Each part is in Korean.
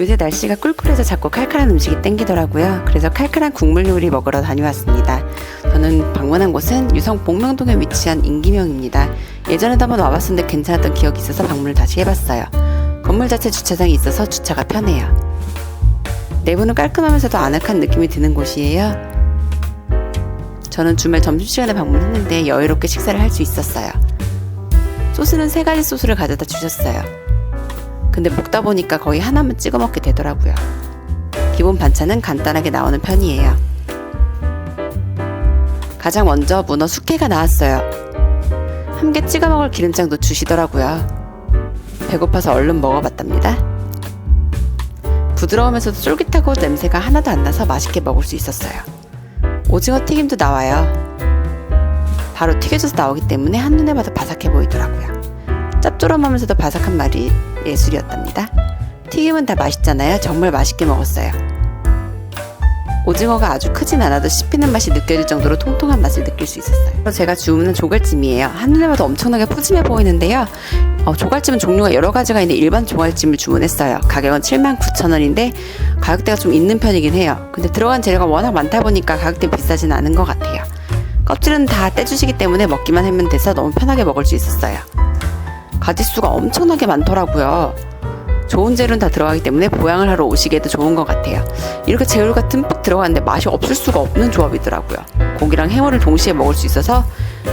요새 날씨가 꿀꿀해서 자꾸 칼칼한 음식이 땡기더라고요. 그래서 칼칼한 국물 요리 먹으러 다녀왔습니다. 저는 방문한 곳은 유성 복명동에 위치한 인기명입니다. 예전에도 한번 와봤었는데 괜찮았던 기억이 있어서 방문을 다시 해봤어요. 건물 자체 주차장이 있어서 주차가 편해요. 내부는 깔끔하면서도 아늑한 느낌이 드는 곳이에요. 저는 주말 점심시간에 방문했는데 여유롭게 식사를 할 수 있었어요. 소스는 세 가지 소스를 가져다 주셨어요. 근데 먹다 보니까 거의 하나만 찍어 먹게 되더라고요. 기본 반찬은 간단하게 나오는 편이에요. 가장 먼저 문어 숙회가 나왔어요. 함께 찍어 먹을 기름장도 주시더라고요. 배고파서 얼른 먹어봤답니다. 부드러우면서도 쫄깃하고 냄새가 하나도 안 나서 맛있게 먹을 수 있었어요. 오징어 튀김도 나와요. 바로 튀겨져서 나오기 때문에 한눈에 봐도 바삭해 보이더라고요. 짭조름하면서도 바삭한 말이 예술이었답니다. 튀김은 다 맛있잖아요. 정말 맛있게 먹었어요. 오징어가 아주 크진 않아도 씹히는 맛이 느껴질 정도로 통통한 맛을 느낄 수 있었어요. 제가 주문한 조갈찜이에요. 한눈에 봐도 엄청나게 푸짐해 보이는데요. 어, 조갈찜은 종류가 여러 가지가 있는데 일반 조갈찜을 주문했어요. 가격은 79,000원인데 가격대가 좀 있는 편이긴 해요. 근데 들어간 재료가 워낙 많다 보니까 가격대 비싸진 않은 것 같아요. 껍질은 다 떼주시기 때문에 먹기만 하면 돼서 너무 편하게 먹을 수 있었어요. 가지수가 엄청나게 많더라고요. 좋은 재료는 다 들어가기 때문에 보양을 하러 오시기에도 좋은 것 같아요. 이렇게 재료가 듬뿍 들어가는데 맛이 없을 수가 없는 조합이더라고요. 고기랑 해물을 동시에 먹을 수 있어서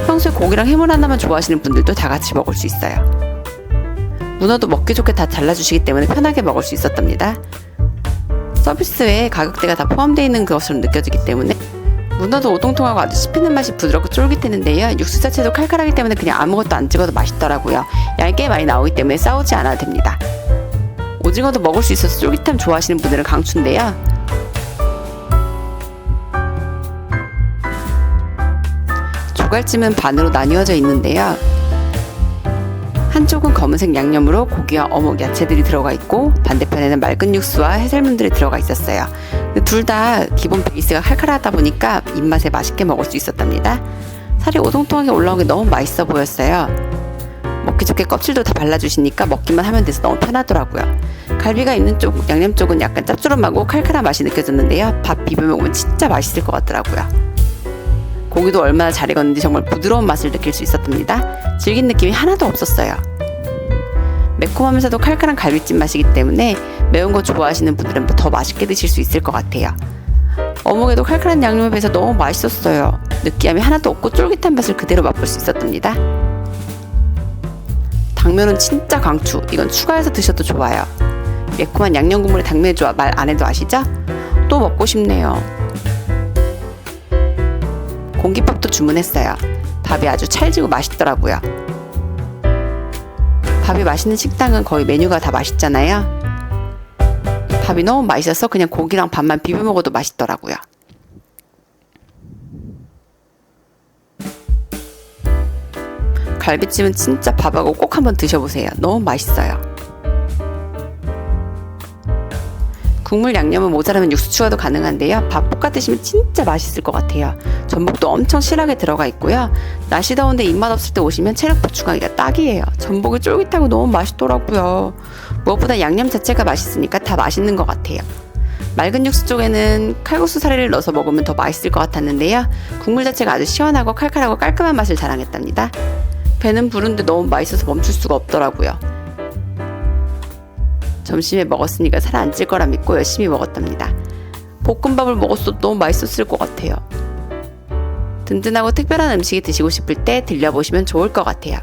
평소에 고기랑 해물 하나만 좋아하시는 분들도 다 같이 먹을 수 있어요. 문어도 먹기 좋게 다 잘라주시기 때문에 편하게 먹을 수 있었답니다. 서비스 외에 가격대가 다 포함되어 있는 것으로 느껴지기 때문에 문어도 오동통하고 아주 씹히는 맛이 부드럽고 쫄깃했는데요. 육수 자체도 칼칼하기 때문에 그냥 아무것도 안 찍어도 맛있더라고요. 얇게 많이 나오기 때문에 싸우지 않아도 됩니다. 오징어도 먹을 수 있어서 쫄깃함 좋아하시는 분들은 강추인데요. 조갈찜은 반으로 나뉘어져 있는데요. 한쪽은 검은색 양념으로 고기와 어묵, 야채들이 들어가 있고 반대편에는 맑은 육수와 해산물들이 들어가 있었어요. 둘 다 기본 베이스가 칼칼하다 보니까 입맛에 맛있게 먹을 수 있었답니다. 살이 오동통하게 올라온 게 너무 맛있어 보였어요. 먹기 좋게 껍질도 다 발라주시니까 먹기만 하면 돼서 너무 편하더라고요. 갈비가 있는 쪽, 양념 쪽은 약간 짭조름하고 칼칼한 맛이 느껴졌는데요. 밥 비벼 먹으면 진짜 맛있을 것 같더라고요. 고기도 얼마나 잘 익었는지 정말 부드러운 맛을 느낄 수 있었답니다. 질긴 느낌이 하나도 없었어요. 매콤하면서도 칼칼한 갈비찜 맛이기 때문에 매운 거 좋아하시는 분들은 더 맛있게 드실 수 있을 것 같아요. 어묵에도 칼칼한 양념을 배서 너무 맛있었어요. 느끼함이 하나도 없고 쫄깃한 맛을 그대로 맛볼 수 있었답니다. 당면은 진짜 강추. 이건 추가해서 드셔도 좋아요. 매콤한 양념 국물에 당면의 조합 말 안 해도 아시죠? 또 먹고 싶네요. 공깃밥도 주문했어요. 밥이 아주 찰지고 맛있더라고요. 밥이 맛있는 식당은 거의 메뉴가 다 맛있잖아요. 밥이 너무 맛있어서 그냥 고기랑 밥만 비벼 먹어도 맛있더라고요. 갈비찜은 진짜 밥하고 꼭 한번 드셔보세요. 너무 맛있어요. 국물 양념은 모자라면 육수 추가도 가능한데요. 밥 볶아 드시면 진짜 맛있을 것 같아요. 전복도 엄청 실하게 들어가 있고요. 날씨 더운데 입맛 없을 때 오시면 체력 보충하기가 딱이에요. 전복이 쫄깃하고 너무 맛있더라고요. 무엇보다 양념 자체가 맛있으니까 다 맛있는 것 같아요. 맑은 육수 쪽에는 칼국수 사리를 넣어서 먹으면 더 맛있을 것 같았는데요. 국물 자체가 아주 시원하고 칼칼하고 깔끔한 맛을 자랑했답니다. 배는 부른데 너무 맛있어서 멈출 수가 없더라고요. 점심에 먹었으니까 살 안 찔 거라 믿고 열심히 먹었답니다. 볶음밥을 먹었어도 너무 맛있었을 것 같아요. 든든하고 특별한 음식이 드시고 싶을 때 들려보시면 좋을 것 같아요.